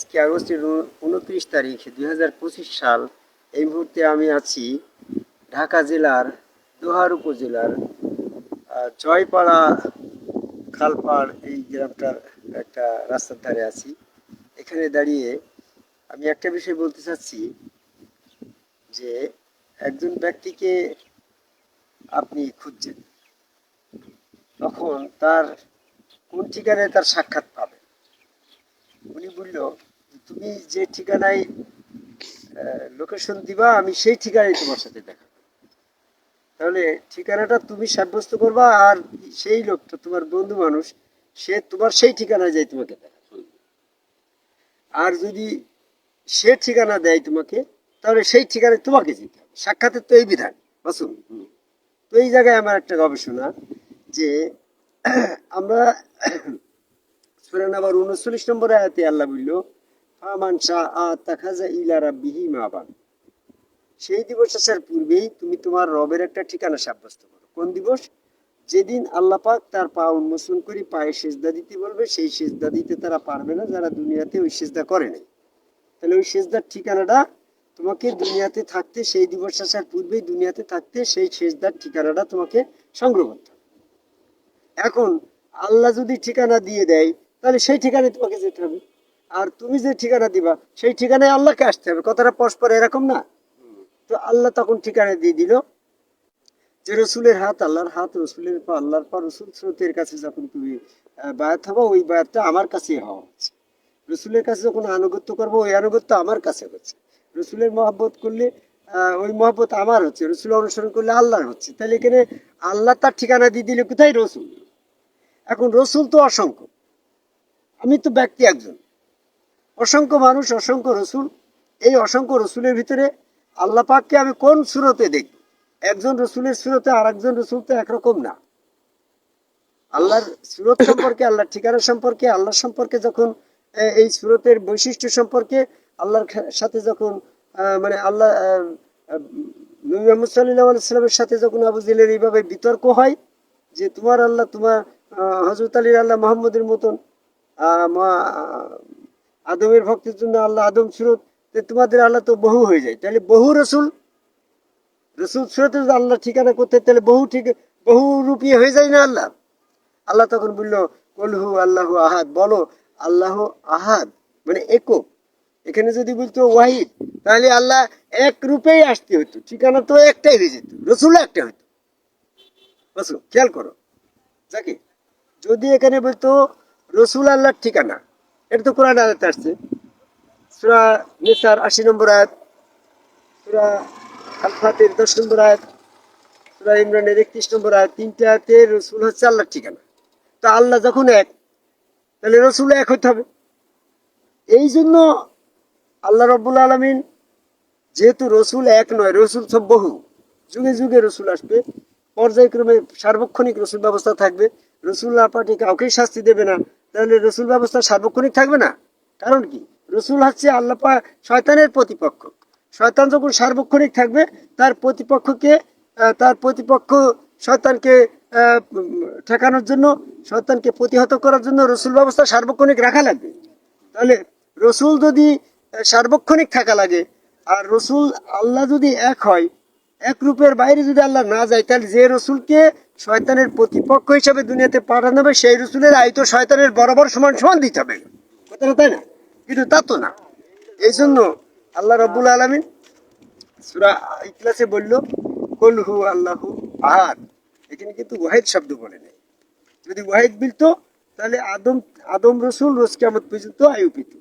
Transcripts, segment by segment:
আজকে আগস্টের উনত্রিশ তারিখ, দুই হাজার পঁচিশ সাল, এই মুহূর্তে আমি আছি ঢাকা জেলার দোহার উপজেলার জয়পাড়া খালপাড় এই গ্রামটার একটা রাস্তার ধারে আছি। এখানে দাঁড়িয়ে আমি একটা বিষয় বলতে চাচ্ছি যে একজন ব্যক্তিকে আপনি খুঁজছেন, তখন তার কোন ঠিকানায় তার সাক্ষাৎ পাবে উনি বলল তুমি যে ঠিকানায় লোকেশন দিবা, আমি সেই ঠিকানায় তোমার সাথে দেখা তাহলে ঠিকানাটা তুমি সাব্যস্ত করবা আর সেই লোকটা, তোমার বন্ধু মানুষ, সে তোমার সেই ঠিকানায় যাই তোমাকে দেখা আর যদি সে ঠিকানা দেয় তোমাকে, তাহলে সেই ঠিকানায় তোমাকে যেতে হবে। সাক্ষাতের তো এই বিধান বাসুন তো এই জায়গায় আমার একটা গবেষণা যে, আমরা সুরান আবার উনচল্লিশ নম্বর আয়াতে আল্লাহ বলল শাহ সেই দিবস আসার পূর্বেই তুমি তোমার রবের একটা ঠিকানা সাব্যস্ত করো। কোন দিবস? যেদিন আল্লাহ পাক তার পা উন্মোচন করে পায়ে সেজদা দিতে বলবে, সেই সেজদা দিতে তারা পারবে না, যারা দুনিয়াতে ওই সেজদা করে নাই। তাহলে ওই সেজদার ঠিকানাটা তোমাকে দুনিয়াতে থাকতে, সেই দিবস আসার পূর্বেই দুনিয়াতে থাকতে সেই সেজদার ঠিকানাটা তোমাকে সংগ্রহ করতে এখন আল্লাহ যদি ঠিকানা দিয়ে দেয়, তাহলে সেই ঠিকানায় তোমাকে যেতে হবে। আর তুমি যে ঠিকানা দিবা, সেই ঠিকানায় আল্লাহকে আসতে হবে। কথাটা পরস্পর এরকম না। তো আল্লাহ তখন ঠিকানা দিয়ে দিল যে রসুলের হাত, আল্লাহর হাত, রসুলের পা, আল্লাহর পা, রসুল স্রোতের কাছে যখন তুমি বায়াত হব, ওই বায়াতটা আমার কাছে হওয়া হচ্ছে রসুলের কাছে যখন আনুগত্য করব, ওই আনুগত্য আমার কাছে হচ্ছে। রসুলের মহব্বত করলে ওই মহব্বত আমার হচ্ছে। রসুল অনুসরণ করলে আল্লাহর হচ্ছে। তাহলে এখানে আল্লাহ তার ঠিকানা দিয়ে দিলে কোথায়? রসুল। এখন রসুল তো অসংখ্য। আমি তো ব্যক্তি একজন। অসংখ্য মানুষ, অসংখ্য রসুল। এই অসংখ্য রসুলের ভিতরে আল্লাহ পাককে আমি কোন সুরতে দেখব? একজন রসুলের সুরতে আর একজন রসুল তো একরকম না। আল্লাহর সুরত সম্পর্কে, আল্লাহর ঠিকানা সম্পর্কে আল্লাহ সম্পর্কে যখন এই সুরতের বৈশিষ্ট্য সম্পর্কে, আল্লাহর সাথে যখন মানে আল্লাহ নবী সাথে যখন আবু জিলের এইভাবে বিতর্ক হয়, যে তোমার আল্লাহ, তোমার হজরত আলীর আল্লাহ মোহাম্মদের মতন আদমের ভক্তের জন্য আল্লাহ আদম সুরত তোমাদের আল্লাহ তো বহু হয়ে যায়। তাহলে বহু রসুল রসুল সুরতে আল্লাহ ঠিকানা করতে তাহলে বহু ঠিক, বহু রূপী হয়ে যায় না আল্লাহ? আল্লাহ তখন বলল, কলহু আল্লাহ আহাদ বলো, আল্লাহ আহাদ মানে একক। এখানে যদি বলতো ওয়াহিদ, তাহলে আল্লাহ এক রূপেই আসতে হতো। ঠিকানা তো একটাই হয়ে যেত, রসুল একটা হতো। রসুল, খেয়াল করো। যাকে? যদি এখানে বলতো রসুল আল্লাহর ঠিকানা এটা তো কোরআন আয়াত আসছে। সুরা নিসার আশি নম্বর আয়াত, সুরা আল ফাতের দশ নম্বর আয়াত, সুরা ইমরানের একত্রিশ নম্বর আয়াত, তিনটে আয়াতে রসুল হচ্ছে আল্লাহর ঠিকানা। তো আল্লাহ যখন এক, তাহলে রসুল এক হতে হবে। এই জন্য আল্লাহ রব্বুল আলমিন যেহেতু রসুল এক নয়, রসুল সব বহু, যুগে যুগে রসুল আসবে, পর্যায়ক্রমে সার্বক্ষণিক রসুল ব্যবস্থা থাকবে, রসুল না পাঠিয়ে কাউকেই শাস্তি দেবে না। তাহলে রসুল ব্যবস্থা সার্বক্ষণিক থাকবে না? কারণ কি? রসুল হচ্ছে আল্লাহপা শয়তানের প্রতিপক্ষ। শয়তান যখন সার্বক্ষণিক থাকবে, তার প্রতিপক্ষকে তার প্রতিপক্ষ শয়তানকে ঠেকানোর জন্য, শয়তানকে প্রতিহত করার জন্য রসুল ব্যবস্থা সার্বক্ষণিক রাখা লাগবে। তাহলে রসুল যদি সার্বক্ষণিক থাকা লাগে, আর রসুল আল্লাহ যদি এক হয় এক রূপের বাইরে যদি আল্লাহ না যায়, তাহলে যে রসুলকে শয়তানের প্রতিপক্ষ হিসাবে দুনিয়াতে পাঠানো হবে, সেই রসুলের আয়ত শয়তানের বরাবর সমান সমান দিতে হবে। কথাটা তাই না? কিন্তু তা তো না। এই জন্য আল্লাহ রব্বুল আলমিন সুরা ইকলাসে বলল কলহু আল্লাহ আহাদ। এখানে কিন্তু ওয়াহিদ শব্দ বলে নেই। যদি ওয়াহিদ বিলতো, তাহলে আদম আদম রসুল রোজ কেমন পর্যন্ত আয়ু পেত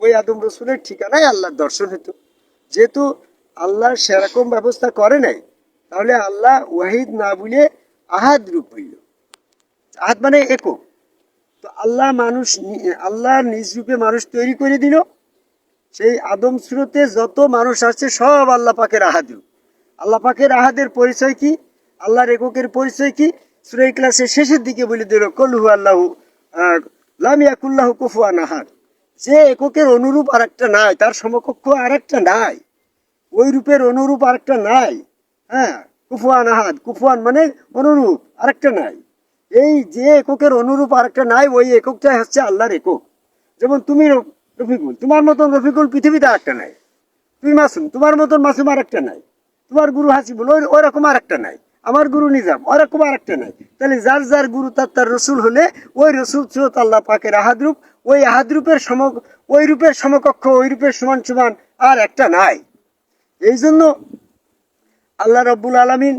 ওই আদম রসুলের ঠিকানায় আল্লাহর দর্শন হতো। যেহেতু আল্লাহ সেরকম ব্যবস্থা করে নাই, তাহলে আল্লাহ ওয়াহিদ না বলে আহাদ রূপ হইল। আহাদ মানে একক। তো আল্লাহ মানুষ আল্লাহ নিজ রূপে মানুষ তৈরি করে দিল। সেই আদম স্রোতে যত মানুষ আসছে, সব আল্লাহ পাকের আহাদ রূপ। আল্লাহ পাকের আহাদের পরিচয় কি? আল্লাহর এককের পরিচয় কি? সুরাই ক্লাসের শেষের দিকে বলে দিল, কলহু আল্লাহ লামিয়াকুল্লাহ কুফুয়ান আহাদ। যে এককের অনুরূপ আর একটা নাই, তার সমকক্ষ আর একটা নাই। ওই রূপের অনুরূপ আরেকটা নাই। হ্যাঁ কুফুয়ান আহাদ, কুফুয়ান মানে অনুরূপ, আরেকটা নাই। এই যে এককের অনুরূপ আরেকটা নাই, ওই এককটাই হচ্ছে আল্লাহর একক। যেমন তুমি রফিকুল, তোমার মতন রফিকুল পৃথিবীতে একটা নাই। তুমি মাসুম, তোমার মতন মাসুম আর একটা নাই। তোমার গুরু হাসিবুল, ওই ওরকম আর একটা নাই। আমার গুরু নিজাম ওরকম আর একটা নাই। তাহলে যার যার গুরু, তার তার রসুল হলে ওই রসুল স্রোত আল্লাহ পাকের আহাদরূপ ওই আহাদরূপের সম ওই রূপের সমকক্ষ, ওই রূপের সমান সমান আর একটা নাই। এই জন্য আল্লাহ রব্বুল আলমিন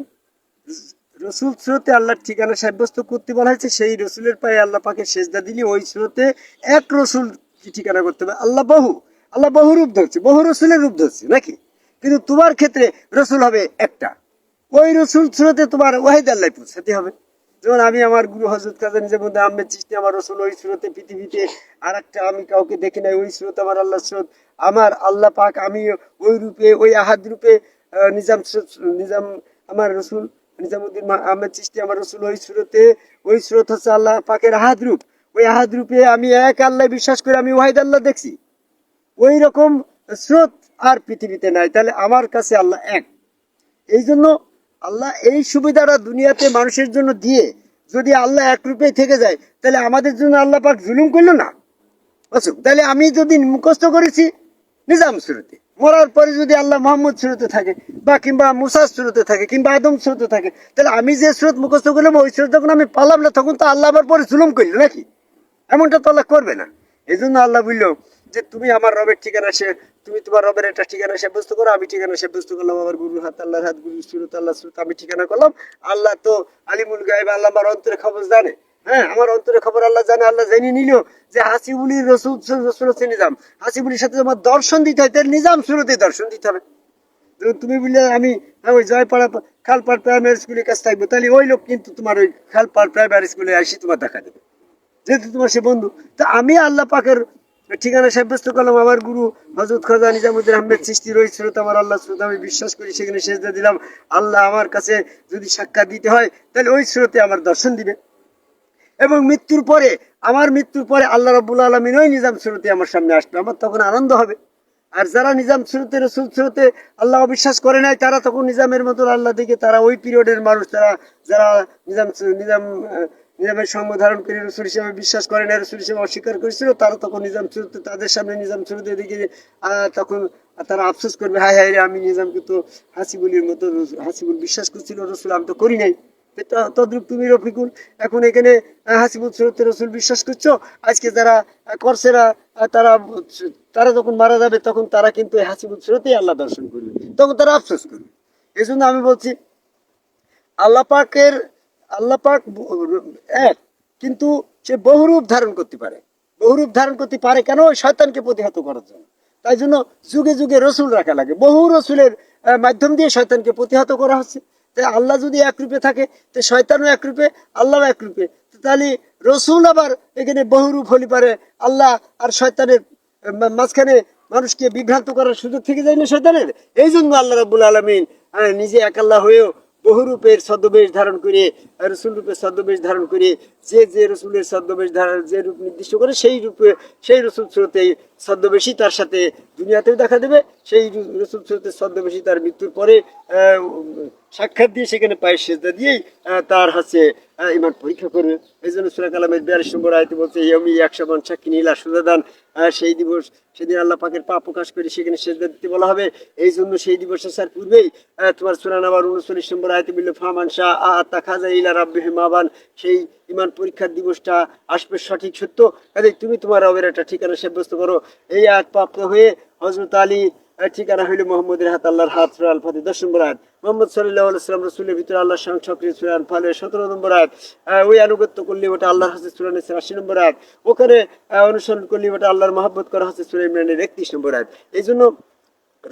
রসুল স্রোতে আল্লাহর ঠিকানা সাব্যস্ত করতে বলা হয়েছে, সেই রসুলের পায়ে আল্লাহ পাকে সেজদা দিলে ওই স্রোতে এক রসুল ঠিকানা করতে হবে? আল্লাহ বহু আল্লাহ বহু রূপ ধরছে, বহু রসুলের রূপ ধরছে, নাকি? কিন্তু তোমার ক্ষেত্রে রসুল হবে একটা। ওই রসুল স্রোতে তোমার ওয়াহিদ আল্লাহ পৌঁছাতে হবে। যেমন আমি আমার গুরু হজরত কাজা নিজের মধ্যে আহমেদ চিস্তি আমার রসুল ওই স্রোতে পৃথিবীতে আর একটা আমি কাউকে দেখি নাই, ওই স্রোত আমার আল্লাহ স্রোত আমার আল্লাহ পাক আমি ওই রূপে, ওই আহাদ রূপে নিজাম নিজাম আমার রসুল, নিজামুদ্দিন আহমেদ চিস্তি আমার রসুল, ওই স্রোতে, ওই স্রোত হচ্ছে আল্লাহ পাকের আহাদ রূপ। ওই আহাদ রূপে আমি এক আল্লাহ বিশ্বাস করে আমি ওয়াহিদ আল্লাহ দেখছি। ওই রকম স্রোত আর পৃথিবীতে নাই, তাহলে আমার কাছে আল্লাহ এক। এই জন্য আল্লাহ এই সুবিধাটা দুনিয়াতে মানুষের জন্য দিয়ে যদি আল্লাহ এক রূপে থেকে যায়, তাহলে আমাদের জন্য আল্লাহ পাক জুলুম করল না। তাহলে আমি যদি মুখস্থ করেছি নিজাম সুরতে। মরার পরে যদি আল্লাহ মোহাম্মদ সুরতে থাকে, বা কিংবা মুসার সুরতে থাকে, কিংবা আদম সুরতে থাকে, তাহলে আমি যে স্রোত মুখস্থ করলাম, ওই স্রোত যখন আমি পালাম না, তখন তো আল্লাহ আবার পরে জুলুম করল নাকি? এমনটা তো আল্লাহ করবে না। এই জন্য আল্লাহ বলল যে, তুমি আমার রবের ঠিকানা সে, তুমি তোমার রবের একটা ঠিকানা সে সাব্যস্ত করো, আমি ঠিকানা সাব্যস্ত করলাম, আমার গুরুর হাত, আল্লাহর হাত গুরু সুরত আল্লাহ সুরত, আমি ঠিকানা করলাম। আল্লাহ তো আলিমুল গায়েব, আল্লাহ আমার অন্তরে খবর জানে। হ্যাঁ আমার অন্তরে খবর আল্লাহ জানে আল্লাহ জেনে নিল যে হাসিবুলির রসুল হচ্ছে নিজাম। হাসিবুলির সাথে আমার দর্শন দিতে হয় তাহলে নিজাম সুরতে দর্শন দিতে হবে। তুমি বললে আমি হ্যাঁ, ওই জয়পাড়া খালপাড় প্রাইমারি স্কুলের কাছে থাকব তাহলে ওই লোক কিন্তু তোমার ওই খালপাড় প্রাইমারি স্কুলে আসি তোমার দেখা দেবে। যেহেতু তোমার সে বন্ধু তো আমি আল্লাহ পাকের ঠিকানা সাব্যস্ত করলাম আমার গুরু হজরত খাজা নিজামুদ্দিন আহমেদ সৃষ্টি রয়েছিল আমার আল্লাহ শ্রোতা আমি বিশ্বাস করি সেখানে সেজদা দিলাম। আল্লাহ আমার কাছে যদি সাক্ষাৎ দিতে হয় তাহলে ওই স্রোতে আমার দর্শন দিবে। এবং মৃত্যুর পরে, আমার মৃত্যুর পরে আল্লাহ রব্বুল আলমিন ওই নিজাম স্রোতে আমার সামনে আসবে। আমার তখন আনন্দ হবে। আর যারা নিজাম স্রোতে, রসুল স্রোতে আল্লাহ অবিশ্বাস করে নাই, তারা তখন নিজামের মতো আল্লাহ দিকে, তারা ওই পিরিয়ডের মানুষ, তারা যারা নিজাম নিজাম নিজামের সঙ্গ ধারণ করে রসুল হিসেবে বিশ্বাস করে না রসুল হিসেবে অস্বীকার করেছিল, তারা তখন নিজাম স্রোতে, তাদের সামনে নিজাম স্রোতের দিকে তখন তারা আফসোস করবে, হায় হায় রে, আমি নিজামকে তো হাসিবুলির মতো হাসিবুল বিশ্বাস করছিল, রসুল আমি তো করি নাই। তদ্রূপ তুমি রফিকুল, এখন এখানে হাসিবুল সৈয়দ রসুল বিশ্বাস করছ? আজকে যারা করছেরা তারা তারা যখন মারা যাবে, তখন তারা কিন্তু হাসিবুল সৈয়দই আল্লাহ দর্শন করবে। তখন তারা আফসোস করবে। এই জন্য আমি বলছি, আল্লাহ পাকের, আল্লাহ পাক এক, কিন্তু সে বহুরূপ ধারণ করতে পারে। বহুরূপ ধারণ করতে পারে কেন? শয়তানকে প্রতিহত করার জন্য। তাই জন্য যুগে যুগে রসুল রাখা লাগে। বহু রসুলের মাধ্যম দিয়ে শয়তানকে প্রতিহত করা হচ্ছে। তাই আল্লাহ যদি একরূপে থাকে, তো শয়তানও একরূপে আল্লাহ একরূপে তাহলে রসুল আবার এখানে বহুরূপ হলি পারে আল্লাহ আর শয়তানের মাঝখানে মানুষকে বিভ্রান্ত করার সুযোগ থেকে যায় না শয়তানের? এই জন্য আল্লাহ রাবুল আলমিন নিজে একাল্লা হয়েও বহুরূপের ছদ্মবেশ ধারণ করে রসুল রূপের ছদ্মবেশ ধারণ করে, যে যে রসুলের ছদ্মবেশ ধারণ যে রূপ নির্দিষ্ট করে, সেই রূপে, সেই রসুল স্রোতে ছদ্মবেশী তার সাথে দুনিয়াতেও দেখা দেবে। সেই রসুল স্রোতের ছদ্মবেশী তার মৃত্যুর পরে সাক্ষাৎ দিয়ে সেখানে পায়ের সেজদা দিয়েই তার হচ্ছে ইমান পরীক্ষা করবে। এই জন্য সুরা কালামের বিয়াল্লিশ নম্বর আয়তে বলছে, ইয়মি একশো মান সাক্ষী নীলা সুদাদান সেই দিবস, সেদিন আল্লাহ পাকের পা প্রকাশ করে সেখানে সেজদা দিতে বলা হবে। এই জন্য সেই দিবস আসার পূর্বেই তোমার সুরা নাম্বার উনচল্লিশ নম্বর আয়তে বলল, ফামান শাহ আতা খাজা ইলা রাব্বিহি মাবান। সেই ইমান পরীক্ষার দিবসটা আসবে সঠিক সত্য। কাজে তুমি তোমার রবের একটা ঠিকানা সাব্যস্ত করো। এই আয়াত প্রাপ্ত হয়ে হজরত আলী ঠিকানা হইল মোহাম্মদের হাত, আল্লাহর হাত, সুরা আল ফাতে দশ নম্বর আয়াত। মোহাম্মদ সাল্লাহ রসুলের ভিতরে আল্লাহর সঙ্গে সক্রিয় সুরা আল ফালের সতেরো নম্বর আয়াত। ওই আনুগত্য করলে ওটা আল্লাহর হাতে সুরা আশি নম্বর আয়াত। ওখানে অনুসরণ করলে ওটা আল্লাহর মহাব্বত করা সুরা ইমরানের একত্রিশ নম্বর আয়াত। এই জন্য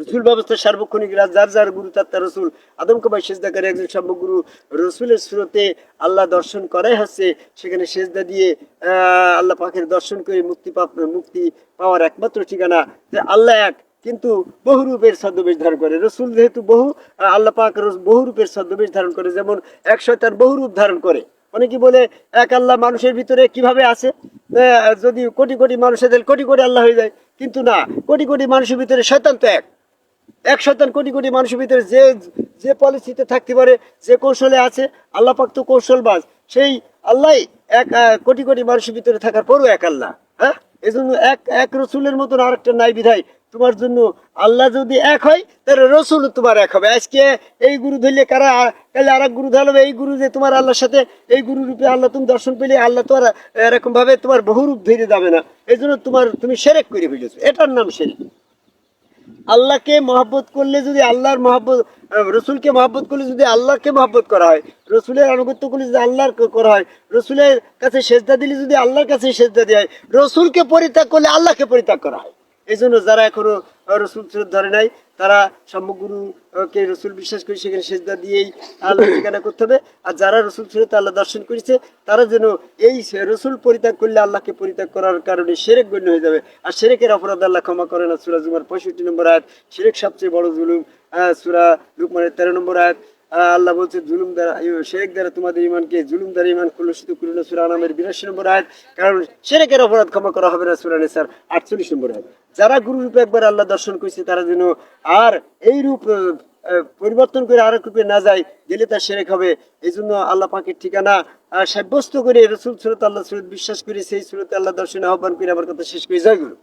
রসুল ব্যবস্থা সার্বক্ষণিক রাজ, যার যার গুরু, তার রসুল। আদম কবাই সেজদাকারী একজন সর্বগুরু রসুলের স্রোতে আল্লাহ দর্শন করাই হচ্ছে, সেখানে সেজদা দিয়ে আল্লাহ পাখের দর্শন করে মুক্তি মুক্তি পাওয়ার একমাত্র ঠিকানা। আল্লাহ এক কিন্তু বহু রূপের ছদ্মবেশ ধারণ করে। রসুল যেহেতু বহু আল্লাহ পাক বহু রূপের ছদ্মবেশ ধারণ করে, যেমন এক শয়তান বহু রূপ ধারণ করে। অনেকে বলে, এক আল্লাহ মানুষের ভিতরে কীভাবে আছে? যদি কোটি কোটি মানুষের কোটি কোটি আল্লাহ হয়ে যায়, কিন্তু না, কোটি কোটি মানুষের ভিতরে শয়তান তো এক। এক শতান কোটি কোটি মানুষের ভিতরে যে যে পলিসিতে থাকতে পারে, যে কৌশলে আছে, আল্লাহ পাক তো কৌশলবাজ। সেই আল্লাহ এক কোটি কোটি মানুষের ভিতরে থাকার পরও এক আল্লাহ হ্যাঁ? এই জন্য এক এক রসুলের মতন আরেকটা নাই বিধায় তোমার জন্য আল্লাহ যদি এক হয়, তাহলে রসুল তোমার এক হবে। আজকে এই গুরু ধরলে কারা? কালে আর এক গুরু ধরবে এই গুরু যে তোমার আল্লাহর সাথে, এই গুরু রূপে আল্লাহ তুমি দর্শন পেলে, আল্লাহ তো আর এরকম ভাবে তোমার বহু রূপ ধরে যাবে না। এই জন্য তোমার, তুমি সেরেক করে ফেলেছো। এটার নাম সেরেক। আল্লাহকে মহাব্বত করলে যদি আল্লাহর মহাব্বত রসুলকে মহাব্বত করলে যদি আল্লাহকে মহাব্বত করা হয়, রসুলের আনুগত্য করলে যদি আল্লাহর করা হয়, রসুলের কাছে সেজদা দিলে যদি আল্লাহর কাছে সেজদা দেওয়া হয়, রসুলকে পরিত্যাগ করলে আল্লাহকে পরিত্যাগ করা হয়। এই জন্য যারা এখনও রসুল ধরে নাই, তারা কে রসুল বিশ্বাস করে সেখানে সেজদা দিয়েই আল্লাহ ঠিকানা করতে হবে। আর যারা রসুল সুরত আল্লাহ দর্শন করেছে, তারা যেন এই রসুল পরিত্যাগ করলে আল্লাহকে পরিত্যাগ করার কারণে সেরেক গণ্য হয়ে যাবে। আর সেরেকের অপরাধ আল্লাহ ক্ষমা করে না, সুরা জুমার পঁয়ষট্টি নম্বর আয়াত। সেরেক সবচেয়ে বড় জুলুম সুরা লুকমানের তেরো নম্বর আয়াত। আল্লাহ বলছে জুলুম দ্বারা শেরেক দ্বারা তোমাদের ইমানকে জুলুম দ্বারা ইমান কলুষিত করল না সুরা আনামের বিরাশি নম্বর আয়াত, কারণ শেরেকের অপরাধ ক্ষমা করা হবে না সুরা নেসার আটচল্লিশ নম্বর আয়াত। যারা গুরু রূপে একবার আল্লাহ দর্শন করেছে, তারা যেন আর এই রূপ পরিবর্তন করে আরেক রূপে না যায়, গেলে তার সেরেক হবে। এই জন্য আল্লাহ পাকের ঠিকানা সাব্যস্ত করে রসুল সুরত আল্লাহ সুরত বিশ্বাস করে সেই সুরত আল্লাহ দর্শনে আহ্বান করে আমার কথা শেষ করে। জয় গুরু।